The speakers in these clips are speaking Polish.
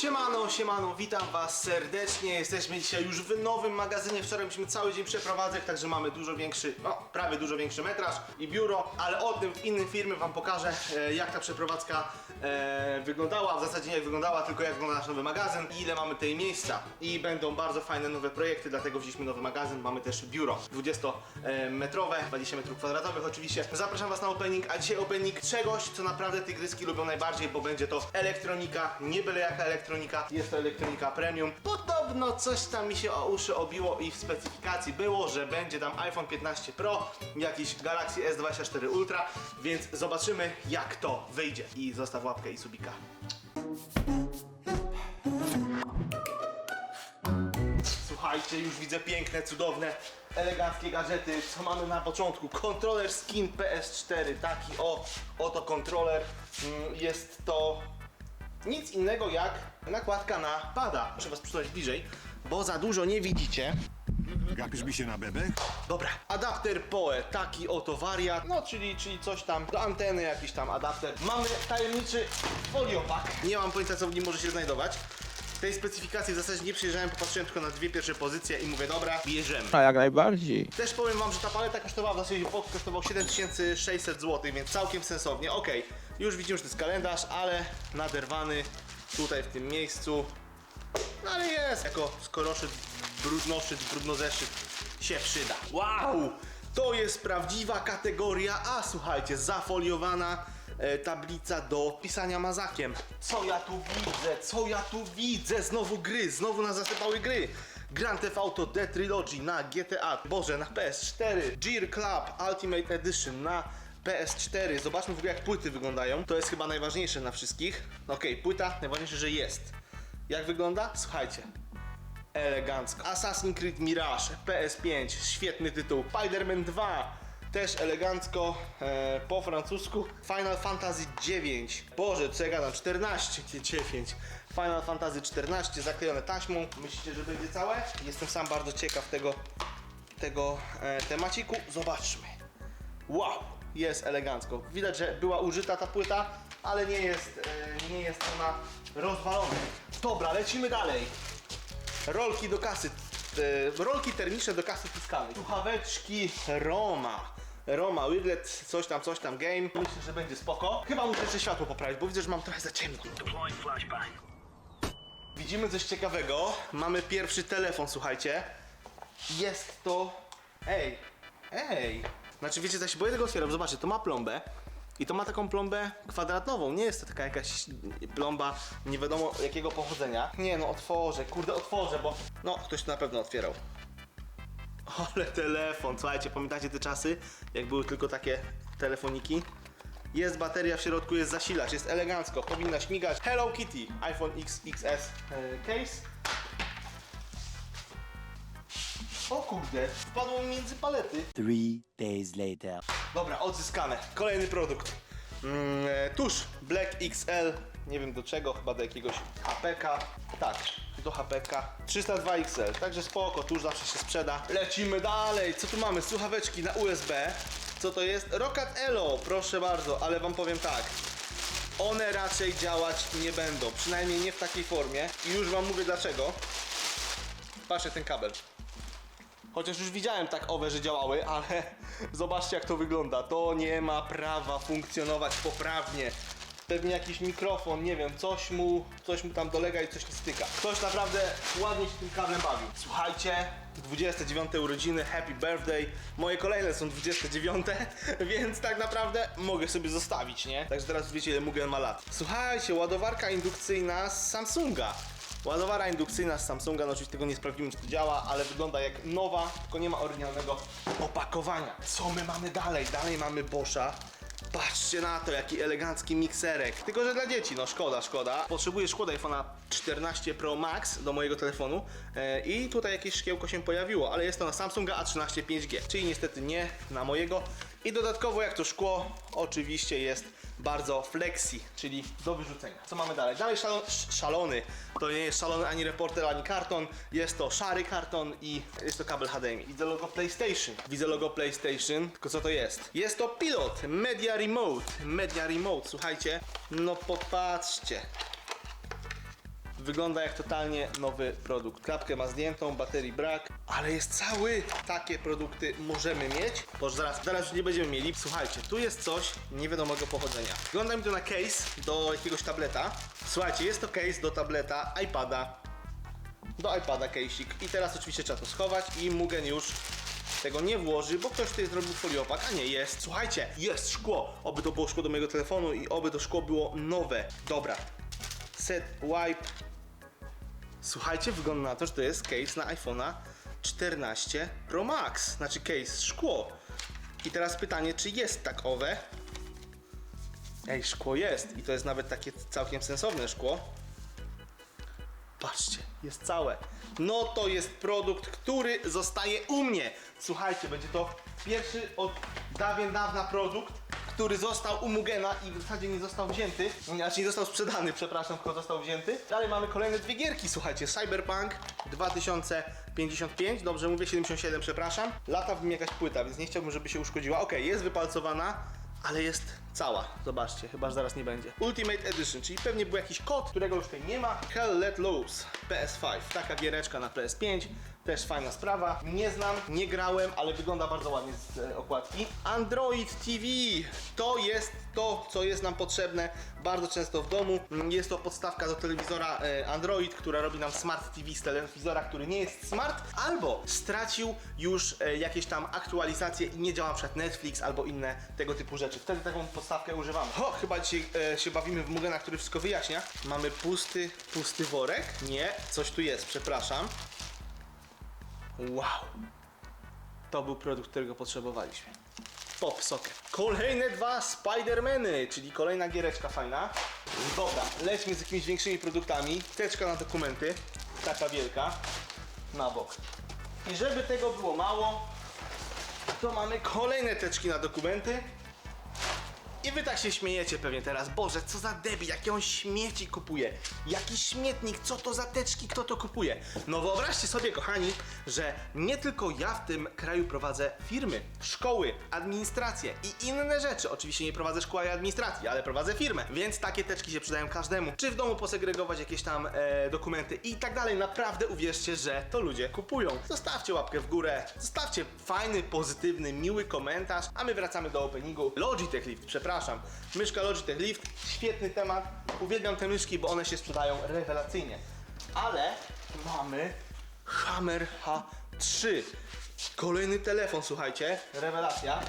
Siemano, siemano, witam was serdecznie. Jesteśmy dzisiaj już w nowym magazynie. Wczoraj mieliśmy cały dzień przeprowadzek, także mamy dużo większy, no prawie dużo większy metraż i biuro, ale o tym w innym filmie wam pokażę, e, jak ta przeprowadzka e, wyglądała. W zasadzie nie jak wyglądała, tylko jak wygląda nasz nowy magazyn i ile mamy tej miejsca. I będą bardzo fajne nowe projekty, dlatego wzięliśmy nowy magazyn. Mamy też biuro 20-metrowe, 20 metrów kwadratowych oczywiście. Zapraszam was na opening, a dzisiaj opening czegoś, co naprawdę tygryski lubią najbardziej, bo będzie to elektronika, nie byle jaka elektronika, jest to elektronika premium. Podobno coś tam mi się o uszy obiło i w specyfikacji było, że będzie tam iPhone 15 Pro, jakiś Galaxy S24 Ultra, więc zobaczymy jak to wyjdzie. I zostaw łapkę i subika. Słuchajcie, już widzę piękne, cudowne, eleganckie gadżety. Co mamy na początku? Kontroler skin PS4, taki o, oto kontroler. Mm, Jest to nic innego jak nakładka na pada. Muszę was przytulić bliżej, bo za dużo nie widzicie. Gapisz mi się na bebek? Dobra, adapter PoE, taki oto wariat, no czyli, czyli coś tam do anteny, jakiś tam adapter. Mamy tajemniczy foliopak, nie mam pojęcia co w nim może się znajdować. Tej specyfikacji w zasadzie nie przyjrzałem, popatrzyłem tylko na dwie pierwsze pozycje i mówię, dobra, bierzemy. A jak najbardziej. Też powiem wam, że ta paleta kosztowała w zasadzie box kosztował 7600 zł, więc całkiem sensownie. Okej, już widzimy, że to jest kalendarz, ale naderwany tutaj w tym miejscu. No ale jest, jako skoroszyt, brudnoszyt, brudnozeszyt się przyda. Wow! To jest prawdziwa kategoria A, słuchajcie, zafoliowana e, tablica do pisania mazakiem. Co ja tu widzę? Co ja tu widzę? Znowu gry, znowu nas zasypały gry. Grand Theft Auto The Trilogy na GTA, Boże, na PS4, Gear Club Ultimate Edition na PS4. Zobaczmy w ogóle jak płyty wyglądają. To jest chyba najważniejsze na wszystkich. Okej, płyta, najważniejsze, że jest. Jak wygląda? Słuchajcie. Elegancko. Assassin's Creed Mirage, PS5, świetny tytuł. Spider-Man 2, też elegancko, e, po francusku. Final Fantasy 9. Boże, co ja gadam, 14, nie 9. Final Fantasy 14, zaklejone taśmą. Myślicie, że będzie całe? Jestem sam bardzo ciekaw tego, tego e, temaciku. Zobaczmy. Wow, jest elegancko. Widać, że była użyta ta płyta, ale nie jest, e, nie jest ona rozwalona. Dobra, lecimy dalej. Rolki do kasy, e, rolki termiczne do kasy fiskalnej. Słuchaweczki Roma. Roma, Widget, coś tam, coś tam, game. Myślę, że będzie spoko. Chyba muszę jeszcze światło poprawić, bo widzę, że mam trochę za ciemno. Widzimy coś ciekawego. Mamy pierwszy telefon, słuchajcie. Jest to... Ej, ej. Znaczy wiecie, co się boję tego otwieram. Zobaczcie, to ma plombę. I to ma taką plombę kwadratową. Nie jest to taka jakaś plomba nie wiadomo jakiego pochodzenia. Nie no, otworzę, kurde otworzę, bo... No, ktoś to na pewno otwierał. Ale telefon, słuchajcie, pamiętacie te czasy, jak były tylko takie telefoniki? Jest bateria w środku, jest zasilacz, jest elegancko, powinna śmigać. Hello Kitty, iPhone XXS e, case. O kurde, wpadło mi między palety. Three days later. Dobra, odzyskane. Kolejny produkt. Mm, e, tusz Black XL. Nie wiem do czego, chyba do jakiegoś HPK. Tak, do HPK. 302 XL, także spoko, tuż zawsze się sprzeda. Lecimy dalej. Co tu mamy? Słuchaweczki na USB. Co to jest? Rocket Elo, proszę bardzo, ale wam powiem tak. One raczej działać nie będą, przynajmniej nie w takiej formie. I już wam mówię dlaczego. Patrzcie ten kabel. Chociaż już widziałem tak owe, że działały, ale zobaczcie jak to wygląda. To nie ma prawa funkcjonować poprawnie. Pewnie jakiś mikrofon, nie wiem, coś mu, coś mu tam dolega i coś nie styka. Ktoś naprawdę ładnie się tym kablem bawił. Słuchajcie, 29 urodziny, happy birthday. Moje kolejne są 29, więc tak naprawdę mogę sobie zostawić, nie? Także teraz wiecie ile Mugen ma lat. Słuchajcie, ładowarka indukcyjna z Samsunga. Ładowarka indukcyjna z Samsunga, no oczywiście tego nie sprawdzimy czy to działa, ale wygląda jak nowa, tylko nie ma oryginalnego opakowania. Co my mamy dalej? Dalej mamy Boscha. Patrzcie na to, jaki elegancki mikserek. Tylko, że dla dzieci, no szkoda, szkoda. Potrzebuję szkoda iPhone'a 14 Pro Max do mojego telefonu e, i tutaj jakieś szkiełko się pojawiło, ale jest to na Samsunga A13 5G, czyli niestety nie na mojego. I dodatkowo jak to szkło, oczywiście jest bardzo flexi, czyli do wyrzucenia. Co mamy dalej? Dalej szalon, sz- szalony. To nie jest szalony ani reporter, ani karton. Jest to szary karton i jest to kabel HDMI. Widzę logo PlayStation. Widzę logo PlayStation, tylko co to jest? Jest to pilot Media Remote. Media Remote, słuchajcie. No popatrzcie. Wygląda jak totalnie nowy produkt. Klapkę ma zdjętą, baterii brak, ale jest cały. Takie produkty możemy mieć. Boże, zaraz, zaraz już nie będziemy mieli. Słuchajcie, tu jest coś niewiadomego pochodzenia. Wygląda mi to na case do jakiegoś tableta. Słuchajcie, jest to case do tableta iPada. Do iPada case'ik. I teraz oczywiście trzeba to schować i Mugen już tego nie włoży, bo ktoś tutaj zrobił foliopak, a nie jest. Słuchajcie, jest szkło. Oby to było szkło do mojego telefonu i oby to szkło było nowe. Dobra. Set wipe. Słuchajcie, wygląda na to, że to jest case na iPhone'a 14 Pro Max. Znaczy case szkło. I teraz pytanie, czy jest takowe? Ej, szkło jest. I to jest nawet takie całkiem sensowne szkło. Patrzcie, jest całe. No to jest produkt, który zostaje u mnie. Słuchajcie, będzie to pierwszy od dawien dawna produkt, który został u Mugena i w zasadzie nie został wzięty. Znaczy nie został sprzedany, przepraszam, tylko został wzięty. Dalej mamy kolejne dwie gierki, słuchajcie. Cyberpunk 2055, dobrze mówię, 77, przepraszam. Lata w nim jakaś płyta, więc nie chciałbym, żeby się uszkodziła. Okej, jest wypalcowana, ale jest cała. Zobaczcie, chyba że zaraz nie będzie. Ultimate Edition, czyli pewnie był jakiś kod, którego już tutaj nie ma. Hell Let Loose PS5. Taka giereczka na PS5. Też fajna sprawa. Nie znam, nie grałem, ale wygląda bardzo ładnie z e, okładki. Android TV to jest to, co jest nam potrzebne bardzo często w domu. Jest to podstawka do telewizora e, Android, która robi nam Smart TV z telewizora, który nie jest smart, albo stracił już e, jakieś tam aktualizacje i nie działa przykład Netflix albo inne tego typu rzeczy. Wtedy taką podstawkę używamy. O, chyba dzisiaj się bawimy w Mugena, który wszystko wyjaśnia. Mamy pusty, pusty worek. Nie, coś tu jest, przepraszam. Wow. To był produkt, którego potrzebowaliśmy. Pop Socket. Kolejne dwa Spidermany, czyli kolejna giereczka fajna. Dobra, lećmy z jakimiś większymi produktami. Teczka na dokumenty, taka wielka, na bok. I żeby tego było mało, to mamy kolejne teczki na dokumenty. I wy tak się śmiejecie pewnie teraz. Boże, co za debil, jakie on śmieci kupuje. Jaki śmietnik, co to za teczki, kto to kupuje? No wyobraźcie sobie, kochani, że nie tylko ja w tym kraju prowadzę firmy, szkoły, administrację i inne rzeczy. Oczywiście nie prowadzę szkoły i administracji, ale prowadzę firmę, więc takie teczki się przydają każdemu. Czy w domu posegregować jakieś tam e, dokumenty i tak dalej. Naprawdę uwierzcie, że to ludzie kupują. Zostawcie łapkę w górę, zostawcie fajny, pozytywny, miły komentarz, a my wracamy do openingu. Logitech Lift, przepraszam. Myszka Logitech Lift, świetny temat. Uwielbiam te myszki, bo one się sprzedają rewelacyjnie. Ale mamy Hammer H3. Kolejny telefon, słuchajcie, rewelacja.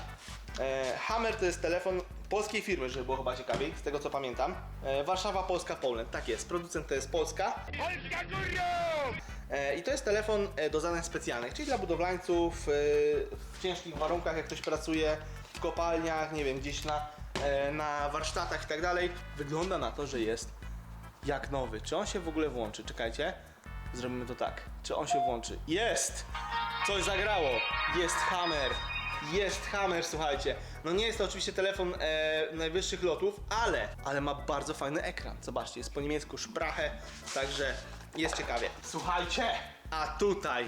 E, Hammer to jest telefon polskiej firmy, żeby było chyba ciekawiej, z tego co pamiętam. E, Warszawa, Polska, Poland. Tak jest, producent to jest Polska. E, I to jest telefon e, do zadań specjalnych, czyli dla budowlańców e, w ciężkich warunkach, jak ktoś pracuje w kopalniach, nie wiem, gdzieś na, na warsztatach i tak dalej. Wygląda na to, że jest jak nowy. Czy on się w ogóle włączy? Czekajcie. Zrobimy to tak. Czy on się włączy? Jest! Coś zagrało. Jest Hammer. Jest Hammer, słuchajcie. No nie jest to oczywiście telefon e, najwyższych lotów, ale, ale ma bardzo fajny ekran. Zobaczcie, jest po niemiecku szprachę, także jest ciekawie. Słuchajcie, a tutaj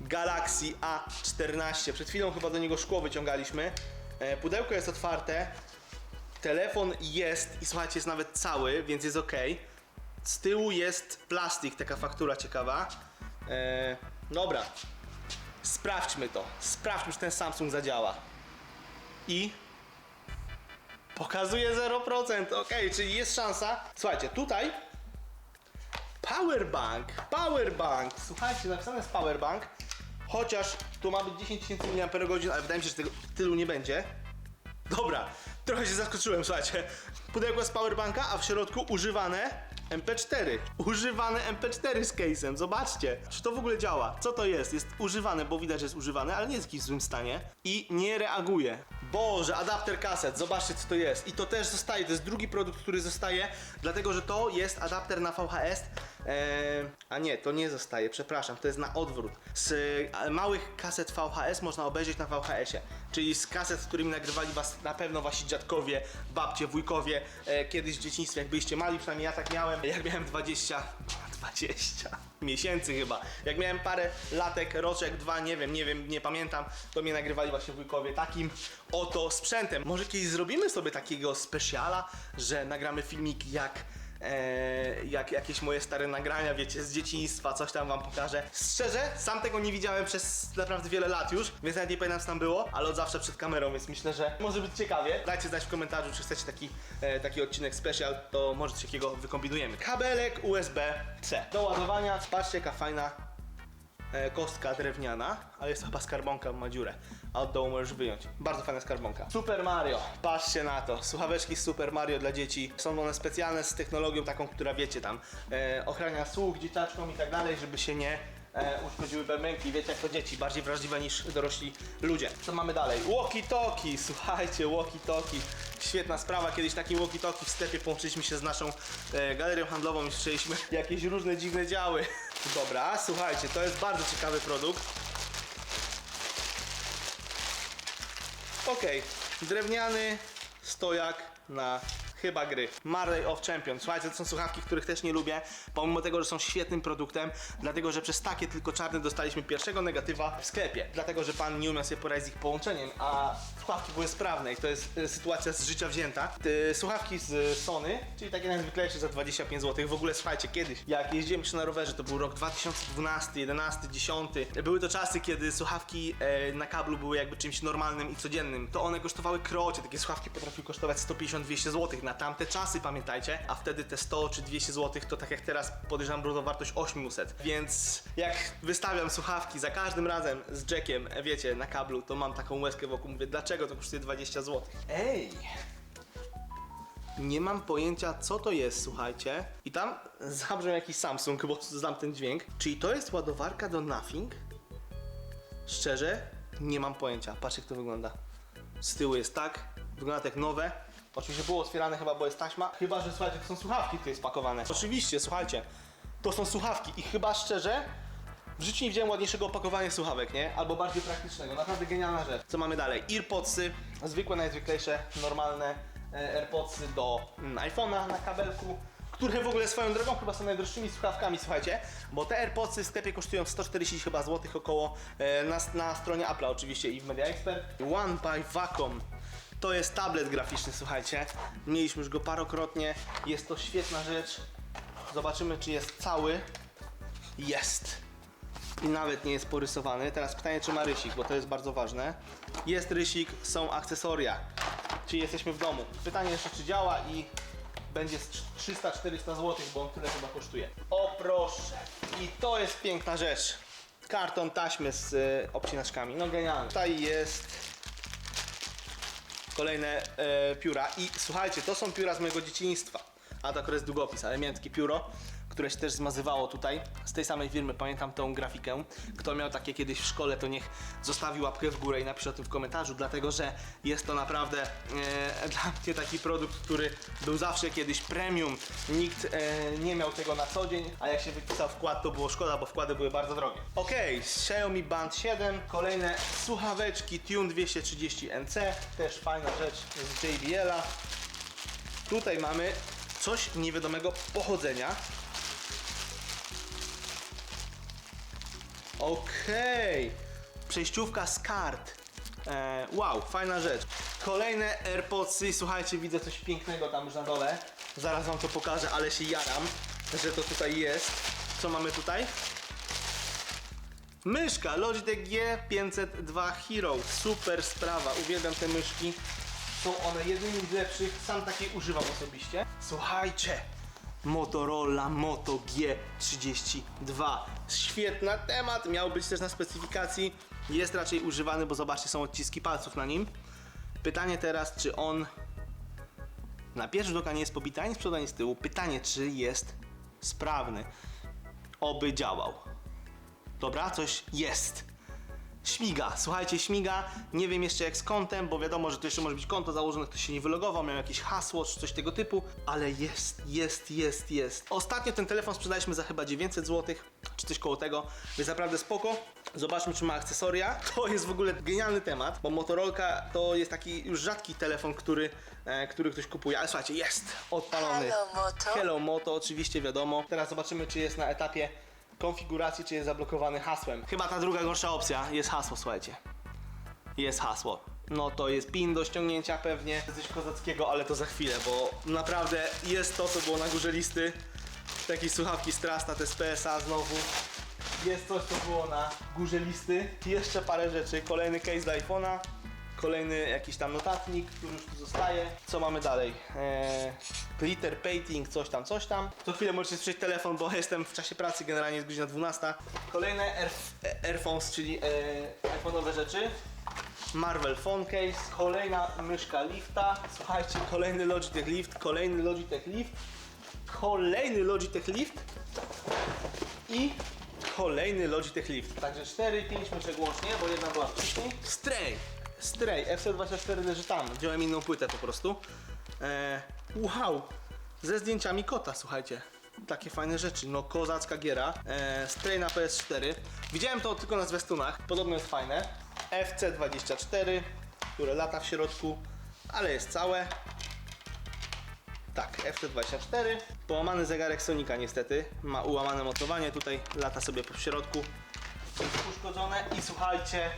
Galaxy A14. Przed chwilą chyba do niego szkło wyciągaliśmy. E, pudełko jest otwarte. Telefon jest i słuchajcie, jest nawet cały, więc jest ok. Z tyłu jest plastik, taka faktura ciekawa. E, dobra, sprawdźmy to. Sprawdźmy, czy ten Samsung zadziała. I pokazuje 0%. Ok, czyli jest szansa. Słuchajcie, tutaj Powerbank, powerbank. Słuchajcie, napisane jest powerbank. Chociaż tu ma być 10 000 mAh, ale wydaje mi się, że tego tylu nie będzie. Dobra, trochę się zaskoczyłem, słuchajcie. Pudełko z powerbanka, a w środku używane MP4. Używane MP4 z case'em, zobaczcie. Czy to w ogóle działa? Co to jest? Jest używane, bo widać, że jest używane, ale nie jest w jakimś złym stanie. I nie reaguje. Boże, adapter kaset, zobaczcie co to jest. I to też zostaje, to jest drugi produkt, który zostaje, dlatego że to jest adapter na VHS. A nie, to nie zostaje, przepraszam, to jest na odwrót. Z e, małych kaset VHS można obejrzeć na VHS-ie, czyli z kaset, z którymi nagrywali was na pewno wasi dziadkowie, babcie, wujkowie, e, kiedyś w dzieciństwie, jak byliście mali, przynajmniej ja tak miałem, jak miałem 20, 20 miesięcy chyba. Jak miałem parę latek, roczek, dwa, nie wiem, nie wiem, nie pamiętam, to mnie nagrywali właśnie wujkowie takim oto sprzętem. Może kiedyś zrobimy sobie takiego specjala, że nagramy filmik jak e, jak jakieś moje stare nagrania, wiecie, z dzieciństwa, coś tam wam pokażę. Szczerze, sam tego nie widziałem przez naprawdę wiele lat już, więc nawet nie pamiętam co tam było, ale od zawsze przed kamerą, więc myślę, że może być ciekawie. Dajcie znać w komentarzu, czy chcecie taki, e, taki odcinek special, to może coś takiego wykombinujemy. Kabelek USB-C. Do ładowania, patrzcie jaka fajna kostka drewniana, ale jest to chyba skarbonka, ma dziurę, a od dołu możesz wyjąć. Bardzo fajna skarbonka. Super Mario, patrzcie na to. Słuchaweczki Super Mario dla dzieci. Są one specjalne z technologią taką, która wiecie tam, e, ochrania słuch dzieciaczkom i tak dalej, żeby się nie e, uszkodziły bębenki. Wiecie jak to dzieci, bardziej wrażliwe niż dorośli ludzie. Co mamy dalej? Walkie-talkie, słuchajcie, walkie-talkie. Świetna sprawa, kiedyś takim walkie-talkie w sklepie połączyliśmy się z naszą e, galerią handlową i słyszeliśmy jakieś różne dziwne działy. Dobra, słuchajcie, to jest bardzo ciekawy produkt. Okej, drewniany stojak na chyba gry. Marley of Champions. Słuchajcie, to są słuchawki, których też nie lubię, pomimo tego, że są świetnym produktem, dlatego, że przez takie tylko czarne dostaliśmy pierwszego negatywa w sklepie. Dlatego, że pan nie umiał sobie poradzić z ich połączeniem, a słuchawki były sprawne i to jest e, sytuacja z życia wzięta. Słuchawki z Sony, czyli takie najzwyklejsze za 25 zł. W ogóle słuchajcie, kiedyś, jak jeździłem jeszcze na rowerze, to był rok 2012, 11, 10. Były to czasy, kiedy słuchawki e, na kablu były jakby czymś normalnym i codziennym. To one kosztowały krocie, takie słuchawki potrafiły kosztować 150-200 zł na tamte czasy, pamiętajcie, a wtedy te 100 czy 200 zł to tak jak teraz podejrzewam równowartość 800. Więc jak wystawiam słuchawki za każdym razem z Jackiem, e, wiecie, na kablu, to mam taką łezkę wokół, mówię, dlaczego to kosztuje 20 zł? Ej! Nie mam pojęcia, co to jest, słuchajcie. I tam zabrzmiał jakiś Samsung, bo znam ten dźwięk. Czyli to jest ładowarka do Nothing? Szczerze, nie mam pojęcia. Patrz, jak to wygląda. Z tyłu jest tak, wygląda jak nowe. Oczywiście było otwierane chyba, bo jest taśma. Chyba, że słuchajcie, to są słuchawki tutaj spakowane. Oczywiście, słuchajcie, to są słuchawki i chyba szczerze, w życiu nie widziałem ładniejszego opakowania słuchawek, nie? Albo bardziej praktycznego. Naprawdę genialna rzecz. Co mamy dalej? Earpodsy, zwykłe, najzwyklejsze, normalne e, AirPodsy do mm, iPhone'a na kabelku. Które w ogóle swoją drogą chyba są najdroższymi słuchawkami, słuchajcie, bo te AirPodsy w sklepie kosztują 140 chyba złotych około e, na, na stronie Apple'a oczywiście i w Media Expert. One by. To jest tablet graficzny, słuchajcie. Mieliśmy już go parokrotnie. Jest to świetna rzecz. Zobaczymy, czy jest cały. Jest i nawet nie jest porysowany. Teraz pytanie, czy ma rysik, bo to jest bardzo ważne. Jest rysik, są akcesoria, czyli jesteśmy w domu. Pytanie jeszcze, czy działa i będzie z 300-400 zł, bo on tyle chyba kosztuje. O proszę! I to jest piękna rzecz. Karton taśmy z y, obcinaczkami. No genialny. Tutaj jest kolejne e, pióra. I słuchajcie, to są pióra z mojego dzieciństwa. A to akurat jest długopis, ale miałem takie pióro, które się też zmazywało tutaj. Z tej samej firmy pamiętam tą grafikę. Kto miał takie kiedyś w szkole, to niech zostawi łapkę w górę i napisze o tym w komentarzu, dlatego że jest to naprawdę e, dla mnie taki produkt, który był zawsze kiedyś premium. Nikt e, nie miał tego na co dzień, a jak się wypisał wkład, to było szkoda, bo wkłady były bardzo drogie. Okej, Xiaomi Band 7, kolejne słuchaweczki Tune 230NC, też fajna rzecz z JBL-a. Tutaj mamy coś niewiadomego pochodzenia. Okej, przejściówka z kart. E, wow, fajna rzecz. Kolejne AirPodsy, słuchajcie, widzę coś pięknego tam już na dole. Zaraz wam to pokażę, ale się jaram, że to tutaj jest. Co mamy tutaj? Myszka Logitech G502 Hero. Super sprawa, uwielbiam te myszki. Są one jednymi z lepszych, sam takiej używam osobiście. Słuchajcie, Motorola Moto G32. Świetny temat, miał być też na specyfikacji. Jest raczej używany, bo zobaczcie, są odciski palców na nim. Pytanie teraz, czy on na pierwszy rzut oka nie jest pobity ani z przodu, ani z tyłu. Pytanie, czy jest sprawny. Oby działał. Dobra, coś jest. Śmiga, słuchajcie, śmiga. Nie wiem jeszcze jak z kontem, bo wiadomo, że to jeszcze może być konto założone, ktoś się nie wylogował, miał jakieś hasło czy coś tego typu, ale jest, jest, jest, jest. Ostatnio ten telefon sprzedaliśmy za chyba 900 zł, czy coś koło tego, więc naprawdę spoko. Zobaczmy, czy ma akcesoria. To jest w ogóle genialny temat, bo Motorolka to jest taki już rzadki telefon, który, e, który ktoś kupuje. Ale słuchajcie, jest odpalony. Hello, Moto. Hello Moto, oczywiście wiadomo. Teraz zobaczymy, czy jest na etapie konfiguracji, czy jest zablokowany hasłem. Chyba ta druga gorsza opcja, jest hasło, słuchajcie. Jest hasło. No to jest pin do ściągnięcia pewnie. Coś kozackiego, ale to za chwilę, bo naprawdę jest to, co było na górze listy. Takie słuchawki Strasta, te z PSA znowu. Jest coś, co było na górze listy. Jeszcze parę rzeczy. Kolejny case do iPhone'a. Kolejny jakiś tam notatnik, który już tu zostaje. Co mamy dalej? Eee, glitter painting, coś tam, coś tam. Co chwilę możecie słyszeć telefon, bo jestem w czasie pracy, generalnie jest godzina 12. Kolejne Air, Airphones, czyli e, iPhone'owe rzeczy. Marvel Phone Case, kolejna myszka lifta. Słuchajcie, kolejny Logitech Lift, kolejny Logitech Lift, kolejny Logitech Lift i kolejny Logitech Lift. Także 4-5 myszek łącznie, bo jedna była wcześniej. Stray! Stray, FC24 leży tam. Wziąłem inną płytę po prostu. Eee, wow! Ze zdjęciami kota, słuchajcie. Takie fajne rzeczy. No, kozacka giera. Eee, Stray na PS4. Widziałem to tylko na zwiastunach. Podobno jest fajne. FC24, które lata w środku, ale jest całe. Tak, FC24. Połamany zegarek Sonika niestety. Ma ułamane mocowanie. Tutaj lata sobie po środku. Uszkodzone. I słuchajcie.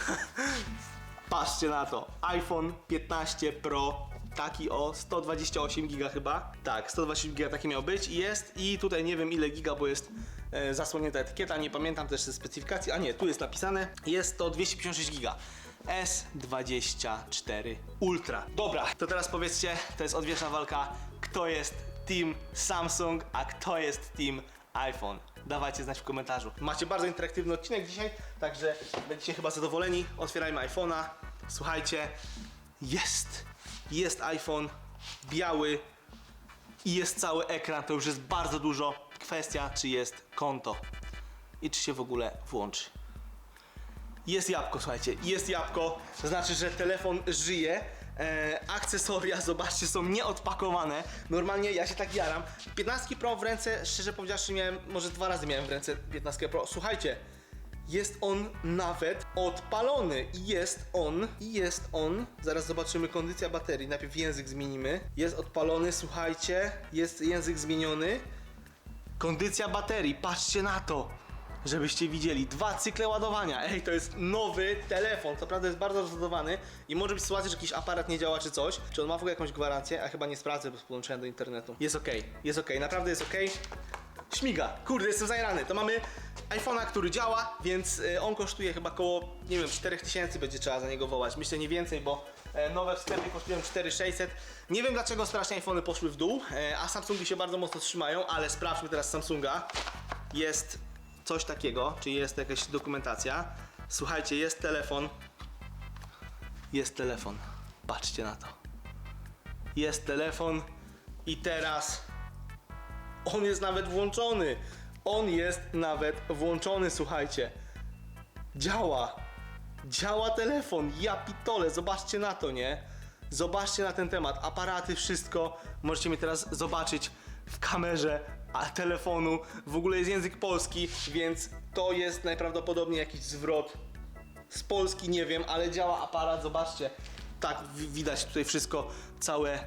Patrzcie na to. iPhone 15 Pro. Taki o 128 giga chyba. Tak, 128 giga taki miał być i jest. I tutaj nie wiem ile giga, bo jest e, zasłonięta etykieta. Nie pamiętam też specyfikacji. A nie, tu jest napisane. Jest to 256 giga. S24 Ultra. Dobra, to teraz powiedzcie, to jest odwieczna walka, kto jest Team Samsung, a kto jest Team iPhone. Dawajcie znać w komentarzu. Macie bardzo interaktywny odcinek dzisiaj, także będziecie chyba zadowoleni. Otwierajmy iPhone'a. Słuchajcie, jest, jest iPhone biały i jest cały ekran. To już jest bardzo dużo. Kwestia, czy jest konto i czy się w ogóle włączy. Jest jabłko, słuchajcie, jest jabłko, to znaczy, że telefon żyje. E, akcesoria, zobaczcie, są nieodpakowane. Normalnie ja się tak jaram. 15 Pro w ręce, szczerze powiedziawszy, miałem, może dwa razy miałem w ręce 15 Pro. Słuchajcie, jest on nawet odpalony i jest on, i jest on. Zaraz zobaczymy kondycja baterii, najpierw język zmienimy. Jest odpalony, słuchajcie, jest język zmieniony. Kondycja baterii, patrzcie na to! Żebyście widzieli, dwa cykle ładowania. Ej, to jest nowy telefon. Co prawda jest bardzo rozładowany i może być sytuacja, że jakiś aparat nie działa czy coś. Czy on ma w ogóle jakąś gwarancję? A chyba nie sprawdzę, bo podłączyłem do internetu. Jest ok, jest ok, naprawdę jest ok. Śmiga, kurde, jestem zajrany. To mamy iPhone'a, który działa, więc y, on kosztuje chyba około, nie wiem, 4000 będzie trzeba za niego wołać. Myślę nie więcej, bo e, nowe w sklepie kosztują 4600. Nie wiem dlaczego strasznie iPhony poszły w dół, e, a Samsungi się bardzo mocno trzymają, ale sprawdźmy teraz Samsunga. Jest coś takiego, czyli jest jakaś dokumentacja. Słuchajcie, jest telefon. Jest telefon. Patrzcie na to. Jest telefon i teraz on jest nawet włączony. On jest nawet włączony, słuchajcie. Działa. Działa telefon. Ja pitole, zobaczcie na to, nie? Zobaczcie na ten temat. Aparaty, wszystko. Możecie mnie teraz zobaczyć w kamerze a telefonu. W ogóle jest język polski, więc to jest najprawdopodobniej jakiś zwrot z Polski, nie wiem, ale działa aparat, zobaczcie. Tak, wi- widać tutaj wszystko, całe,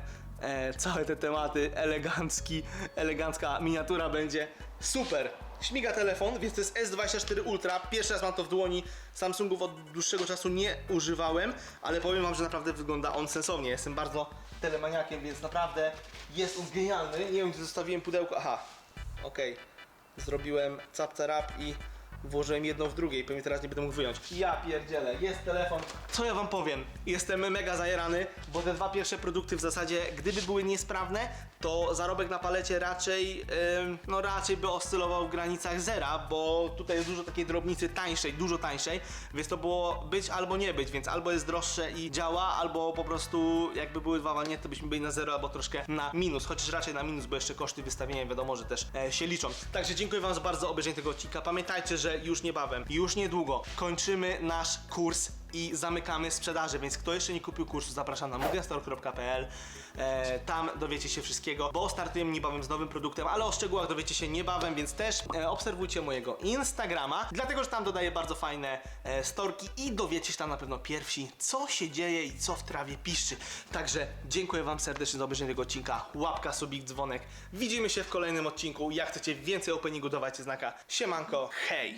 e, całe te tematy, elegancki, elegancka miniatura będzie. Super! Śmiga telefon, więc to jest S24 Ultra. Pierwszy raz mam to w dłoni. Samsungów od dłuższego czasu nie używałem, ale powiem wam, że naprawdę wygląda on sensownie. Jestem bardzo telemaniakiem, więc naprawdę jest on genialny. Nie wiem, gdzie zostawiłem pudełko. Aha, okej. Zrobiłem capca rap i włożyłem jedną w drugiej, pewnie teraz nie będę mógł wyjąć. Ja pierdzielę, jest telefon. Co ja wam powiem? Jestem mega zajerany, bo te dwa pierwsze produkty w zasadzie, gdyby były niesprawne, to zarobek na palecie raczej, ym, no raczej by oscylował w granicach zera, bo tutaj jest dużo takiej drobnicy tańszej, dużo tańszej, więc to było być albo nie być, więc albo jest droższe i działa, albo po prostu jakby były dwa walnięte, to byśmy byli na zero albo troszkę na minus, chociaż raczej na minus, bo jeszcze koszty wystawienia wiadomo, że też e, się liczą. Także dziękuję wam za bardzo obejrzenie tego odcinka. Pamiętajcie, że już niebawem, już niedługo kończymy nasz kurs i zamykamy sprzedaże, więc kto jeszcze nie kupił kursu, zapraszam na moviastore.pl. E, tam dowiecie się wszystkiego, bo startujemy niebawem z nowym produktem, ale o szczegółach dowiecie się niebawem, więc też e, obserwujcie mojego Instagrama, dlatego że tam dodaję bardzo fajne e, storki i dowiecie się tam na pewno pierwsi, co się dzieje i co w trawie piszczy. Także dziękuję wam serdecznie za obejrzenie tego odcinka. Łapka, subik, dzwonek. Widzimy się w kolejnym odcinku. Jak chcecie więcej openingu, dawajcie znaka. Siemanko, hej!